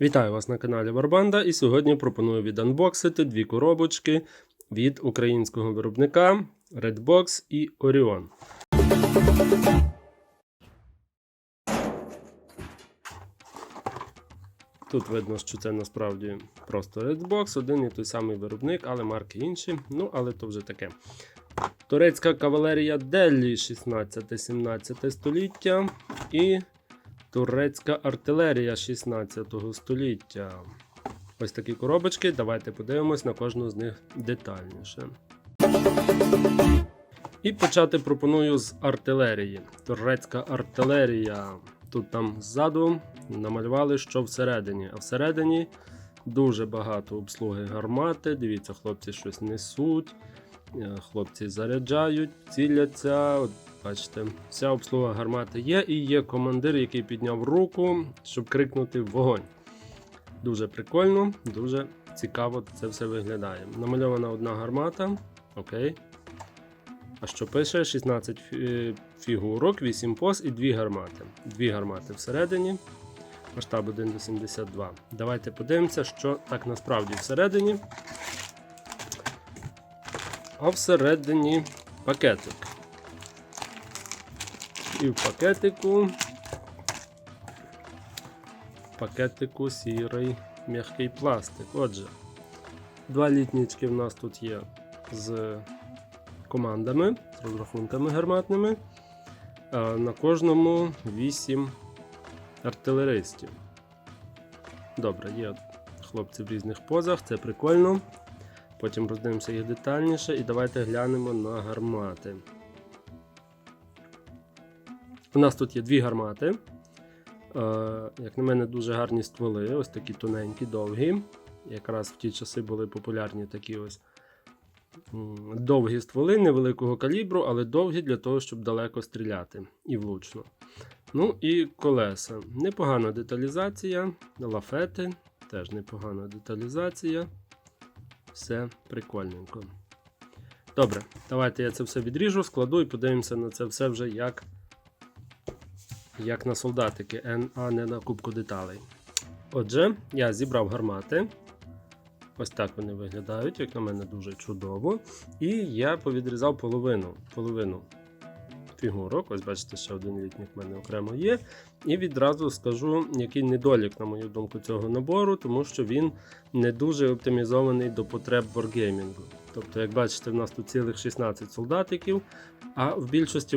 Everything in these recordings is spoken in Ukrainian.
Вітаю вас на каналі Варбанда і сьогодні пропоную віданбоксити дві коробочки від українського виробника Redbox і Orion. Тут видно, що це насправді просто Redbox, один і той самий виробник, але марки інші. Ну, але то вже таке. Турецька кавалерія Деллі 16-17 століття і турецька артилерія 16 століття. Ось такі коробочки. Давайте подивимось на кожну з них детальніше. І почати пропоную з артилерії. Турецька артилерія. Тут там ззаду намалювали, що всередині. А всередині дуже багато обслуги гармати. Дивіться, хлопці щось несуть. Е, Хлопці заряджають, ціляться. Бачите, вся обслуга гармати є, і є командир, який підняв руку, щоб крикнути вогонь. Дуже прикольно, дуже цікаво це все виглядає. Намальована одна гармата. Окей. А що пише? 16 фігурок, 8 поз і 2 гармати. Дві гармати всередині. Масштаб 1 до 72. Давайте подивимося, що так насправді всередині. А всередині пакетик. І в пакетику. В пакетику сірий м'який пластик. Отже, два літнічки в нас тут є з командами, з розрахунками гарматними. На кожному 8 артилеристів. Добре, є хлопці в різних позах, це прикольно. Потім роздивимося їх детальніше і давайте глянемо на гармати. У нас тут є дві гармати. Е, як на мене, дуже гарні стволи, ось такі тоненькі, довгі. Якраз в ті часи були популярні такі ось довгі стволи невеликого калібру, але довгі для того, щоб далеко стріляти і влучно. Ну і колеса. Непогана деталізація, лафети, теж непогана деталізація все прикольненько. Добре, давайте я це все відріжу, складу і подивимося на це все вже як, як на солдатики, а не на кубку деталей. Отже, я зібрав гармати. Ось так вони виглядають, як на мене дуже чудово. І я повідрізав половину, половину фігурок. Ось бачите, ще один літнік в мене окремо є. І відразу скажу, який недолік, на мою думку, цього набору, тому що він не дуже оптимізований до потреб wargaming. Тобто, як бачите, в нас тут цілих 16 солдатиків, а в більшості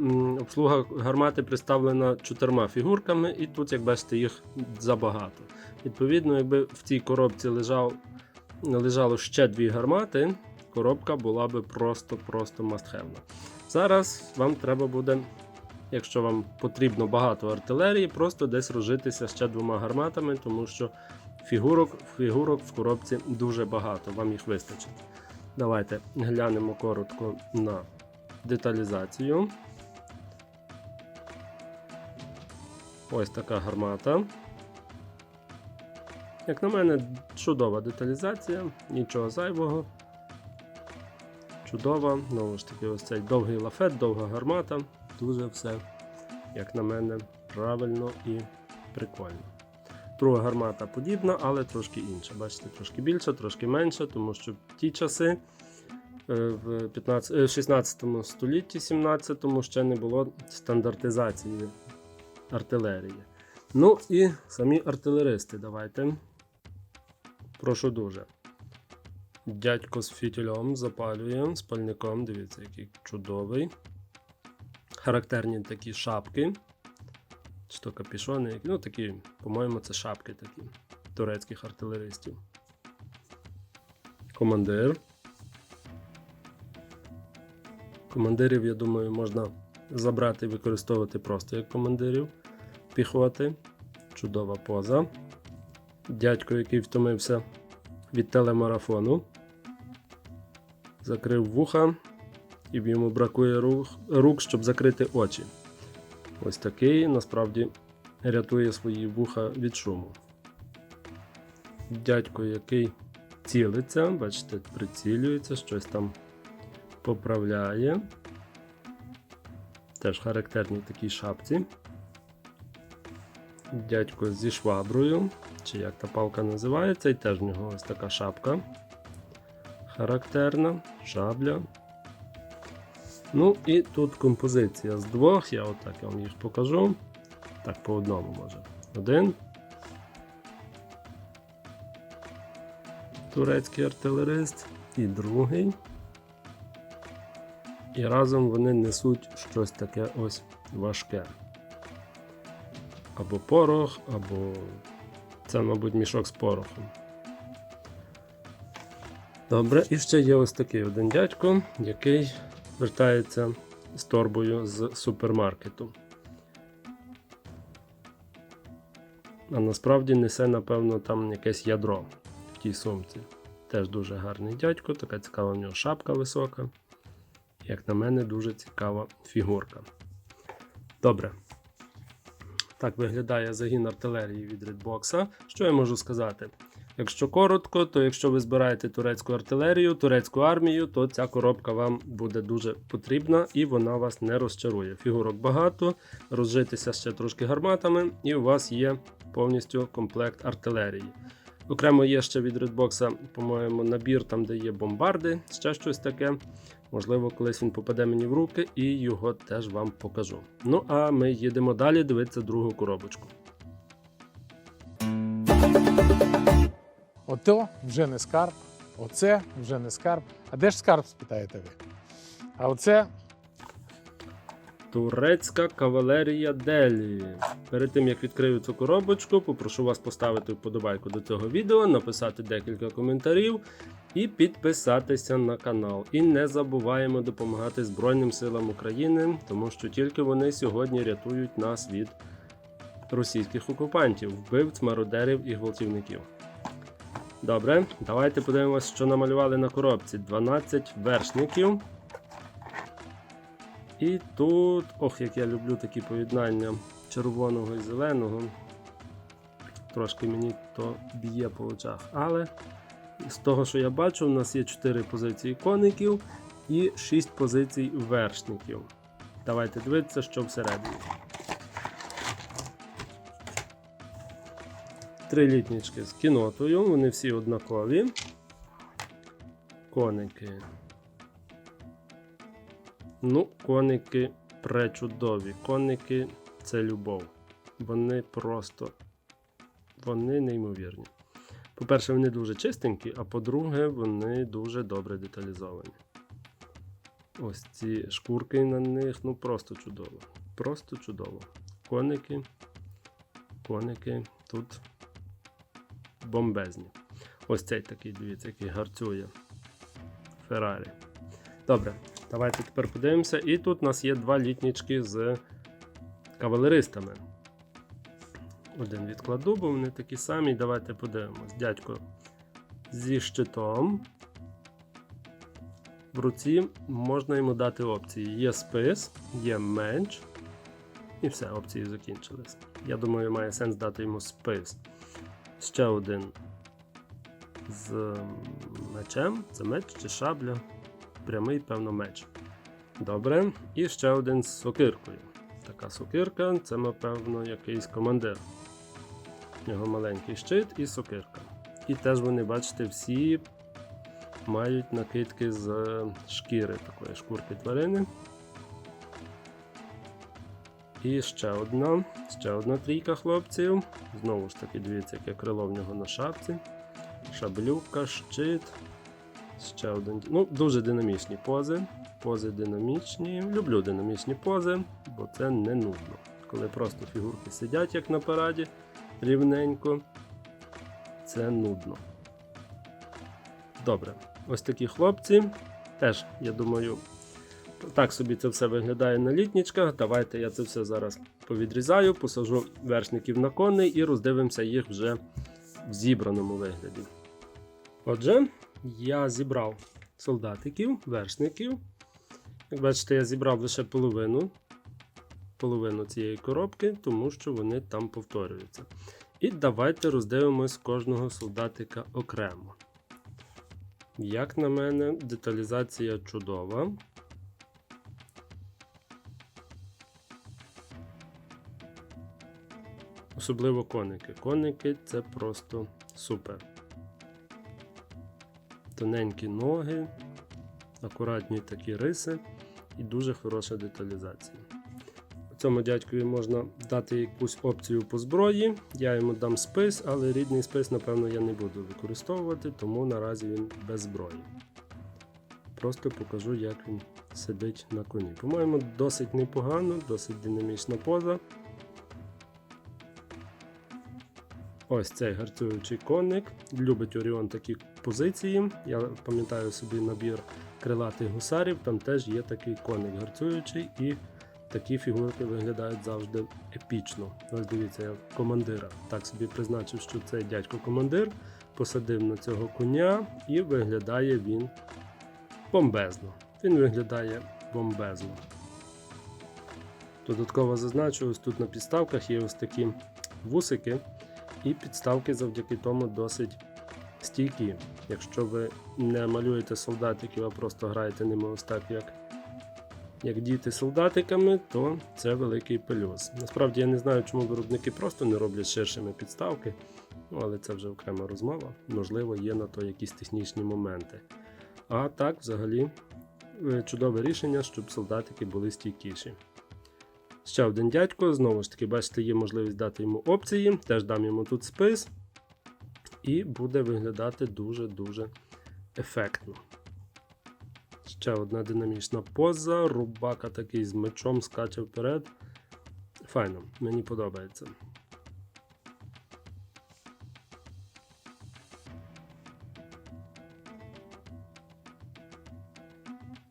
м, обслуга гармати представлена чотирма фігурками, і тут, як бачите, їх забагато. Відповідно, якби в цій коробці лежав, лежало ще дві гармати, коробка була би просто-просто мастхевна. Зараз вам треба буде якщо вам потрібно багато артилерії, просто десь розжитися ще двома гарматами, тому що фігурок, фігурок в коробці дуже багато, вам їх вистачить. Давайте глянемо коротко на деталізацію. Ось така гармата. Як на мене, чудова деталізація, нічого зайвого. Чудова, знову ж таки, ось цей довгий лафет, довга гармата. Дуже все, як на мене, правильно і прикольно. Друга гармата подібна, але трошки інша. Бачите, трошки більша, трошки менша, тому що в ті часи е, в 15, е, 16 столітті, 17 ще не було стандартизації артилерії. Ну і самі артилеристи. Давайте. Прошу дуже. Дядько з фітільом запалює спальником. Дивіться, який чудовий. Характерні такі шапки. Чи то капішони, ну такі, по-моєму, це шапки такі турецьких артилеристів. Командир. Командирів, я думаю, можна забрати і використовувати просто як командирів піхоти. Чудова поза. Дядько, який втомився від телемарафону. Закрив вуха, і йому бракує рук, щоб закрити очі. Ось такий насправді рятує свої вуха від шуму. Дядько, який цілиться, бачите, прицілюється, щось там поправляє. Теж характерні такій шапці. дядько зі шваброю, чи як та палка називається, і теж в нього ось така шапка. Характерна, шабля. Ну і тут композиція з двох, я отак вам їх покажу. Так, по одному може. Один. Турецький артилерист і другий. І разом вони несуть щось таке ось важке. Або порох, або це, мабуть, мішок з порохом. Добре, і ще є ось такий один дядько, який вертається з торбою з супермаркету. А насправді несе, напевно, там якесь ядро в тій сумці. Теж дуже гарний дядько, така цікава в нього шапка висока. Як на мене, дуже цікава фігурка. Добре. Так виглядає загін артилерії від Redbox. Що я можу сказати? Якщо коротко, то якщо ви збираєте турецьку артилерію, турецьку армію, то ця коробка вам буде дуже потрібна і вона вас не розчарує. Фігурок багато, розжитися ще трошки гарматами, і у вас є повністю комплект артилерії. Окремо є ще від Redbox, по-моєму, набір там, де є бомбарди, ще щось таке. Можливо, колись він попаде мені в руки і його теж вам покажу. Ну а ми їдемо далі дивитися другу коробочку. Ото вже не скарб, оце вже не скарб. А де ж скарб, спитаєте ви? А оце Турецька кавалерія Делі. Перед тим як відкрию цю коробочку, попрошу вас поставити вподобайку до цього відео, написати декілька коментарів і підписатися на канал. І не забуваємо допомагати Збройним силам України, тому що тільки вони сьогодні рятують нас від російських окупантів, вбивць, мародерів і гвалтівників. Добре, давайте подивимося, що намалювали на коробці. 12 вершників. І тут, ох, як я люблю такі поєднання червоного і зеленого. Трошки мені то б'є по очах. Але з того, що я бачу, у нас є 4 позиції коників і 6 позицій вершників. Давайте дивитися, що всередині. Три літнічки з кінотою, вони всі однакові. Коники. Ну, коники пречудові. Коники це любов. Вони просто вони неймовірні. По-перше, вони дуже чистенькі, а по-друге, вони дуже добре деталізовані. Ось ці шкурки на них, ну просто чудово. Просто чудово. Коники, коники тут бомбезні. Ось цей такий, дивіться, який гарцює. Феррарі. Добре, давайте тепер подивимося. І тут у нас є два літнічки з кавалеристами. Один відкладу, бо вони такі самі. Давайте подивимось. Дядько зі щитом. В руці можна йому дати опції. Є спис, є меч. І все, опції закінчились. Я думаю, має сенс дати йому спис. Ще один з мечем. Це меч чи шабля. Прямий, певно, меч. Добре. І ще один з сокиркою. Така сокирка це, напевно, якийсь командир. У нього маленький щит і сокирка. І теж вони, бачите, всі мають накидки з шкіри, такої шкурки тварини. І ще одна, ще одна трійка хлопців. Знову ж таки, дивіться, яке крило в нього на шапці. Шаблюка, щит. Ще один. Ну, дуже динамічні пози. Пози динамічні. Люблю динамічні пози, бо це не нудно. Коли просто фігурки сидять як на параді рівненько, це нудно. Добре, ось такі хлопці. Теж, я думаю, так собі це все виглядає на літнічках. Давайте я це все зараз повідрізаю, посажу вершників на коней і роздивимося їх вже в зібраному вигляді. Отже, я зібрав солдатиків, вершників. Як бачите, я зібрав лише половину, половину цієї коробки, тому що вони там повторюються. І давайте роздивимось кожного солдатика окремо. Як на мене, деталізація чудова. Особливо коники. Коники це просто супер. Тоненькі ноги, акуратні такі риси і дуже хороша деталізація. Цьому дядькові можна дати якусь опцію по зброї. Я йому дам спис, але рідний спис, напевно, я не буду використовувати, тому наразі він без зброї. Просто покажу, як він сидить на коні. По-моєму, досить непогано, досить динамічна поза. Ось цей гарцюючий конник. Любить Оріон такі позиції. Я пам'ятаю собі набір крилатих гусарів, там теж є такий коник гарцюючий, і такі фігурки виглядають завжди епічно. Ось дивіться, я командира так собі призначив, що цей дядько командир посадив на цього коня, і виглядає він бомбезно. Він виглядає бомбезно. Додатково зазначу, ось тут на підставках є ось такі вусики, і підставки завдяки тому досить стійкі. Якщо ви не малюєте солдатиків, а просто граєте ними ось так, як, як діти солдатиками, то це великий плюс. Насправді я не знаю, чому виробники просто не роблять ширшими підставки, ну, але це вже окрема розмова. Можливо, є на то якісь технічні моменти. А так, взагалі, е, чудове рішення, щоб солдатики були стійкіші. Ще один дядько, знову ж таки, бачите, є можливість дати йому опції, теж дам йому тут спис, і буде виглядати дуже-дуже ефектно. Ще одна динамічна поза, рубака такий з мечом скаче вперед. Файно, мені подобається.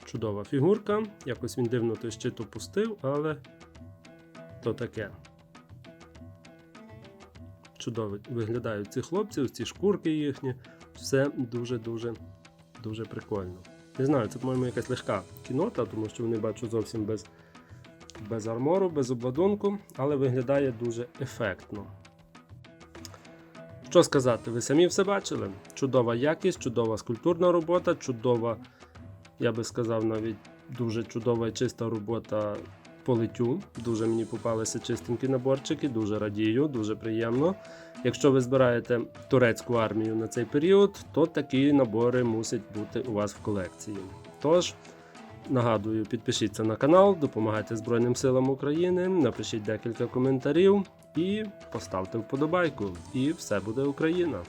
Чудова фігурка. Якось він дивно той щит опустив, але то таке. Чудово виглядають ці хлопці, ці шкурки їхні. Все дуже-дуже дуже прикольно. Не знаю, це, по-моєму, якась легка кінота, тому що вони бачу зовсім без, без армору, без обладунку, але виглядає дуже ефектно. Що сказати, ви самі все бачили? Чудова якість, чудова скульптурна робота, чудова, я би сказав, навіть дуже чудова і чиста робота по литтю. Дуже мені попалися чистенькі наборчики, дуже радію, дуже приємно. Якщо ви збираєте турецьку армію на цей період, то такі набори мусять бути у вас в колекції. Тож, нагадую, підпишіться на канал, допомагайте Збройним силам України, напишіть декілька коментарів і поставте вподобайку. І все буде Україна!